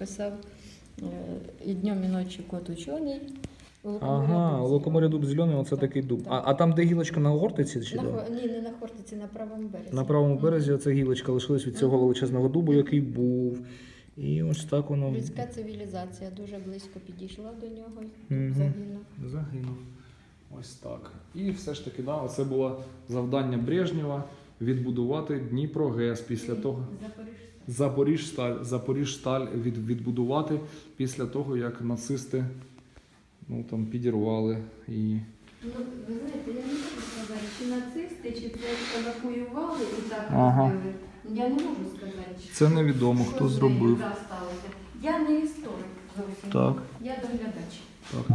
писав е, і днем, і ночі кот учений. Ага, лукоморя дуб зелений, оце такий дуб. А, а там, де гілочка на гортиці, чи на, де? Ні, не на Хортиці, на правому березі. На правому березі оця гілочка лишилась від цього величезного дубу, який був. І ось так воно Людська цивілізація дуже близько підійшла до нього, Мгм. загинув. загинув. Ось так. І все ж таки, да, це було завдання Брежнєва відбудувати Дніпро ГЕС після того. Запоріжсталь, Запоріжсталь від, відбудувати після того, як нацисти ну, там, підірвали і. Ну, ви знаєте, я не можу сказати, чи нацисти, чи це евакуювали і так Ага. робили. Я не можу сказати. Чи Це невідомо, що хто зробив. сталося. Я не історик зовсім. Так. Я доглядач. Так.